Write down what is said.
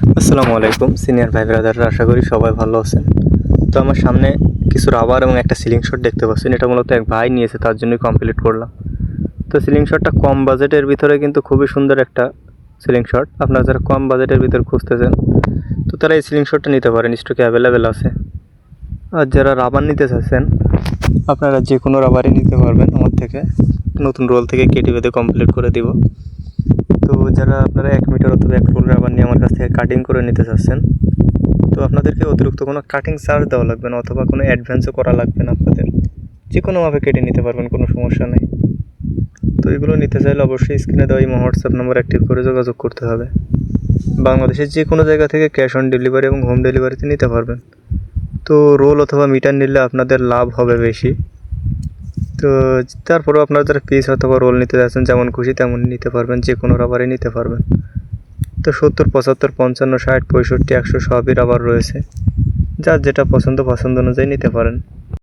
আসসালামু আলাইকুম, সিনিয়র ভাই ব্রাদাররা, আশা করি সবাই ভালো আছেন। তো আমার সামনে কিছু রাবার এবং একটা সিলিং শট দেখতে পাচ্ছেন। এটা মূলত এক ভাই নিয়েছে, তার জন্যই কমপ্লিট করলাম। তো সিলিং শটটা কম বাজেটের ভিতরে কিন্তু খুবই সুন্দর একটা সিলিং শট আপনারা যারা কম বাজেটের ভিতরে খুঁজতেছেন, তো তারা এই সিলিং শটটা নিতে পারেন স্টকে অ্যাভেলেবেল আছে। আর যারা রাবার নিতে চাচ্ছেন, আপনারা যে কোনো রাবারই নিতে পারবেন। আমার থেকে নতুন রোল থেকে কেটে বেঁধে কমপ্লিট করে দিব। তো যারা আপনারা এক মিটার অথবা এক রোল রাবার নিয়ে আমার কাছ থেকে কাটিং করে নিতে চাচ্ছেন, তো আপনাদেরকে অতিরিক্ত কোনো কাটিং চার্জ দেওয়া লাগবে না অথবা কোনো অ্যাডভান্সও করা লাগবে না আপনাদের। যে কোনোভাবে কেটে নিতে পারবেন, কোনো সমস্যা নেই। তো এগুলো নিতে চাইলে অবশ্যই স্ক্রিনে দেওয়া এই হোয়াটসঅ্যাপ নাম্বার অ্যাক্টিভ করে যোগাযোগ করতে হবে। বাংলাদেশের যে কোনো জায়গা থেকে ক্যাশ অন ডেলিভারি এবং হোম ডেলিভারিতে নিতে পারবেন। তো রোল অথবা মিটার নিলে আপনাদের লাভ হবে বেশি। তো তারপরেও আপনারা যারা পিস অথবা রোল নিতে যাচ্ছেন, যেমন খুশি তেমন নিতে পারবেন যে কোনো রাবারই নিতে পারবেন। তো সত্তর, পঁচাত্তর, পঞ্চান্ন, ষাট, পঁয়ষট্টি, একশো সবই রাবার রয়েছে। যার যেটা পছন্দ পছন্দ অনুযায়ী নিতে পারেন।